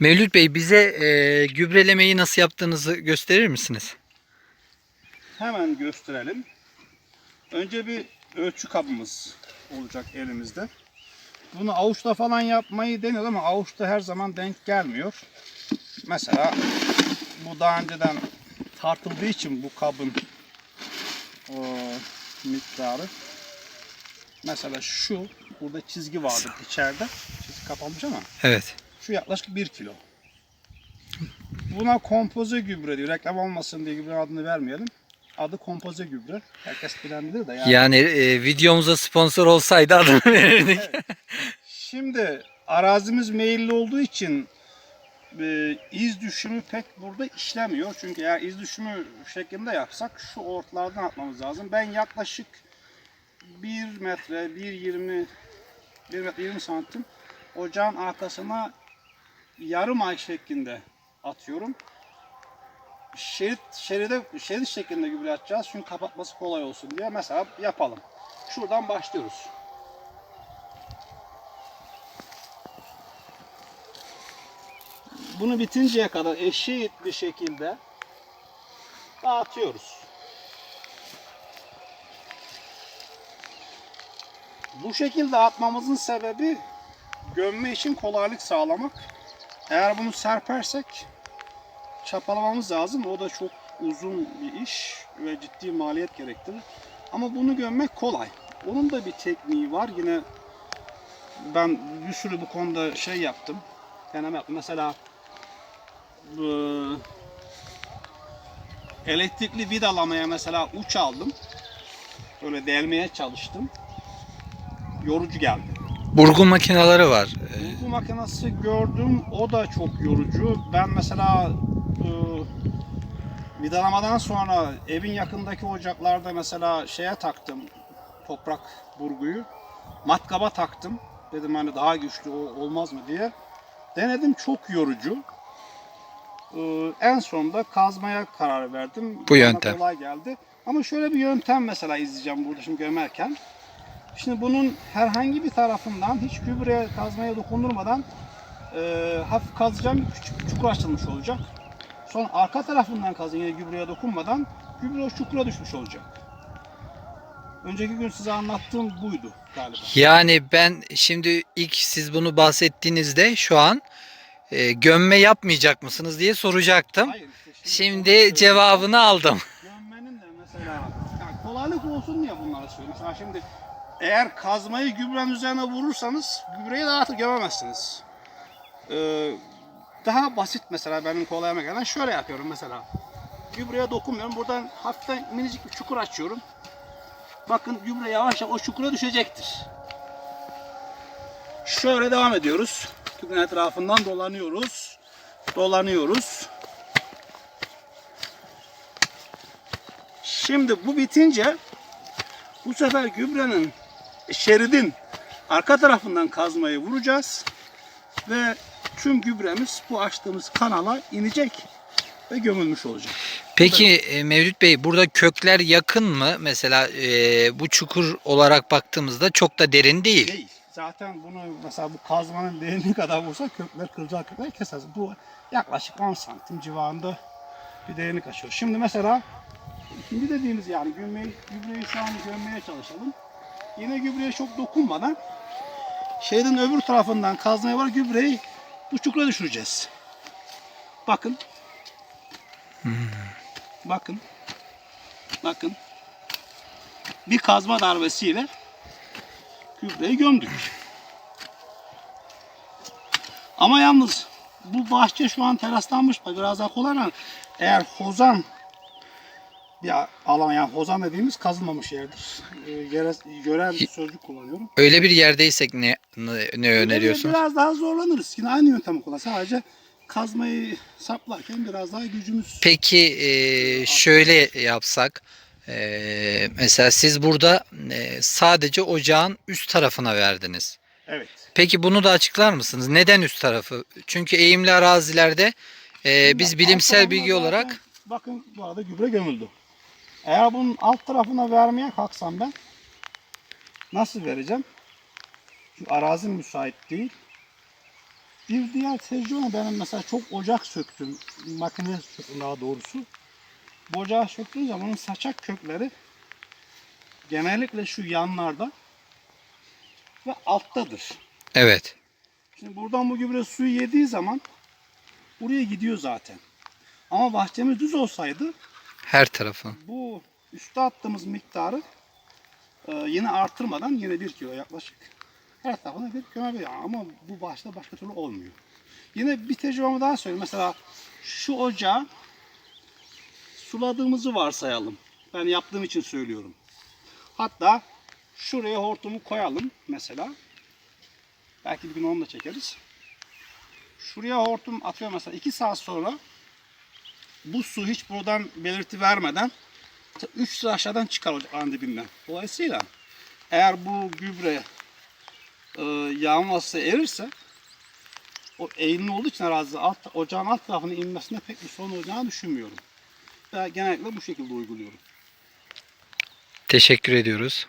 Mevlüt Bey bize e, gübrelemeyi nasıl yaptığınızı gösterir misiniz? Hemen gösterelim. Önce bir ölçü kabımız olacak elimizde. Bunu avuçta falan yapmayı deniyor ama avuçta her zaman denk gelmiyor. Mesela bu daha önceden tartıldığı için bu kabın o miktarı. Mesela şu, burada çizgi vardı içeride. Çizgi kapanmış ama Evet. Şu yaklaşık 1 kilo. Buna kompoze gübre diyor. Reklam olmasın diye gübre adını vermeyelim. Adı kompoze gübre. Herkes bilen bilir de yani. Yani e, videomuza sponsor olsaydı adını verirdik. Şimdi arazimiz meyilli olduğu için e, iz düşümü pek burada işlemiyor. Çünkü eğer iz düşümü şeklinde yapsak şu ortalardan atmamız lazım. Ben yaklaşık 1 metre, 1.20 1 metre 20 santim ocağın arkasına yarım ay şeklinde atıyorum. Şerit, şeride, şerit şeklinde gübre atacağız çünkü kapatması kolay olsun diye. Mesela yapalım. Şuradan başlıyoruz. Bunu bitinceye kadar eşit bir şekilde dağıtıyoruz. Bu şekilde atmamızın sebebi gömme için kolaylık sağlamak. Eğer bunu serpersek çapalamamız lazım. O da çok uzun bir iş ve ciddi maliyet gerektirir. Ama bunu gömmek kolay. Onun da bir tekniği var. Yine ben bir sürü bu konuda şey yaptım. Deneme. Mesela bu elektrikli vidalamaya mesela uç aldım. Böyle delmeye çalıştım. Yorucu geldi. Burgu makineleri var. E, Bu makinesi gördüm. O da çok yorucu. Ben mesela e, vidalamadan sonra evin yakındaki ocaklarda mesela şeye taktım. Toprak burguyu. Matkaba taktım. Dedim hani daha güçlü olmaz mı diye. Denedim çok yorucu. Ee, en sonunda kazmaya karar verdim. Bu Bana yöntem. Kolay geldi. Ama şöyle bir yöntem mesela izleyeceğim burada şimdi gömerken. Şimdi bunun herhangi bir tarafından hiç gübreye kazmaya dokundurmadan e, hafif kazacağım bir küçük çukur açılmış olacak. Sonra arka tarafından kazın yine gübreye dokunmadan gübre o çukura düşmüş olacak. Önceki gün size anlattığım buydu galiba. Yani ben şimdi ilk siz bunu bahsettiğinizde şu an e, gömme yapmayacak mısınız diye soracaktım. Hayır, işte Şimdi söyleyeyim. cevabını aldım. Gömmenin de mesela yani kolaylık olsun diye bunları söylüyorum. Şimdi eğer kazmayı gübrenin üzerine vurursanız gübreyi rahat gömemezsiniz. Ee, daha basit mesela benim kolayıma gelen şöyle yapıyorum mesela. Gübreye dokunmuyorum. Buradan hafiften minicik bir çukur açıyorum. Bakın gübre yavaş yavaş o çukura düşecektir. Şöyle devam ediyoruz. Gübrenin etrafından dolanıyoruz. Dolanıyoruz. Şimdi bu bitince bu sefer gübrenin şeridin arka tarafından kazmayı vuracağız ve tüm gübremiz bu açtığımız kanala inecek ve gömülmüş olacak. Peki e, Mevlüt Bey burada kökler yakın mı? Mesela e, bu çukur olarak baktığımızda çok da derin değil. Değil. Zaten bunu mesela bu kazmanın derinliği kadar vursa kökler kıracak kökler keseriz. Bu yaklaşık 10 santim civarında bir derinlik açıyor. Şimdi mesela ikinci dediğimiz yani gübreyi, gübreyi şu an gömmeye çalışalım. Yine gübreye çok dokunmadan şeyden öbür tarafından kazmaya var gübreyi bu çukura düşüreceğiz. Bakın. Bakın. Bakın. Bir kazma darbesiyle gübreyi gömdük. Ama yalnız bu bahçe şu an teraslanmış biraz daha kolay ama eğer hozan bir alan yani hozan dediğimiz kazılmamış yerdir. Ee, yere, bir sözcük kullanıyorum. Öyle bir yerdeysek ne ne, ne öneriyorsunuz? Biraz daha zorlanırız. Yine aynı yöntemi kullan. Sadece kazmayı saplarken biraz daha gücümüz Peki e, şöyle yapsak e, mesela siz burada e, sadece ocağın üst tarafına verdiniz. Evet. Peki bunu da açıklar mısınız? Neden üst tarafı? Çünkü eğimli arazilerde e, biz bilimsel bilgi olarak bakın bu arada gübre gömüldü. Eğer bunun alt tarafına vermeye kalksam ben nasıl vereceğim? Çünkü arazi müsait değil. Bir diğer tecrübe benim mesela çok ocak söktüm. Makine söktüm daha doğrusu. Bu ocağı söktüğüm zaman onun saçak kökleri genellikle şu yanlarda ve alttadır. Evet. Şimdi buradan bu gübre suyu yediği zaman buraya gidiyor zaten. Ama bahçemiz düz olsaydı Her tarafı. bu üste attığımız miktarı e, yine artırmadan yine bir kilo yaklaşık her tarafına bir gömebilir. Ama bu başta başka türlü olmuyor. Yine bir tecrübemi daha söyleyeyim. Mesela şu ocağı suladığımızı varsayalım. Ben yaptığım için söylüyorum. Hatta şuraya hortumu koyalım mesela. Belki bir gün onu da çekeriz. Şuraya hortum atıyor mesela 2 saat sonra bu su hiç buradan belirti vermeden 3 sıra aşağıdan çıkar ocağın dibinden. Dolayısıyla eğer bu gübre e, yağması erirse o eğimli olduğu için arazi alt, ocağın alt tarafına inmesine pek bir sorun olacağını düşünmüyorum. Ben genellikle bu şekilde uyguluyorum. Teşekkür ediyoruz.